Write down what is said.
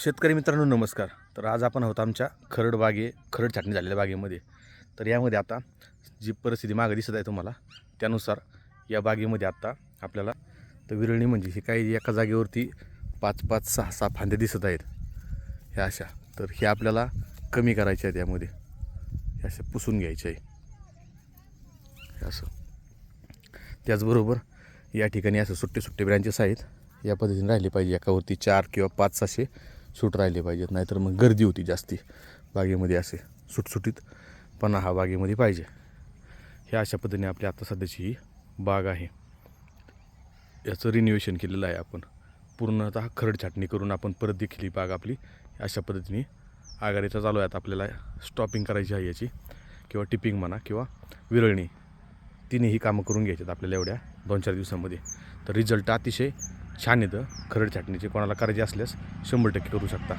शेतकरी मित्रांनो नमस्कार. तर आज आपण आहोत आमच्या खरड बागे खरड छाटणी झालेल्या बागेमध्ये. तर यामध्ये आता जी परिस्थिती मागं दिसत आहे तुम्हाला त्यानुसार या बागेमध्ये आत्ता आपल्याला तर विरळणी म्हणजे हे काही एका जागेवरती पाच पाच सहा सहा फांद्या दिसत आहेत. ह्या अशा. तर हे आपल्याला कमी करायच्या आहेत यामध्ये. हे अशा पुसून घ्यायचे आहे. हे असं. त्याचबरोबर या ठिकाणी असं सुट्टे सुट्टे ब्रँचेस आहेत. या पद्धतीने राहिले पाहिजे. एकावरती चार किंवा पाच असे सूट राहिले पाहिजेत नाहीतर मग गर्दी होती जास्ती. बागेमध्ये असे सुटसुटीत पणा हा बागेमध्ये पाहिजे. ह्या अशा पद्धतीने आपली आता सध्याची ही बाग आहे. याचं रिन्युएशन केलेलं आहे आपण. पूर्णतः खरड छाटणी करून आपण परत देखील ही बाग आपली अशा पद्धतीने आघाडीचा चालू आहे. आता आपल्याला स्टॉपिंग करायची आहे याची किंवा टिपिंग म्हणा किंवा विरळणी. तिन्ही कामं करून घ्यायच्यात आपल्याला एवढ्या दोन चार दिवसामध्ये. तर रिझल्ट अतिशय छान येतं. खरड छाटणीची कोणाला करायची असल्यास शंभर टक्के करू शकता.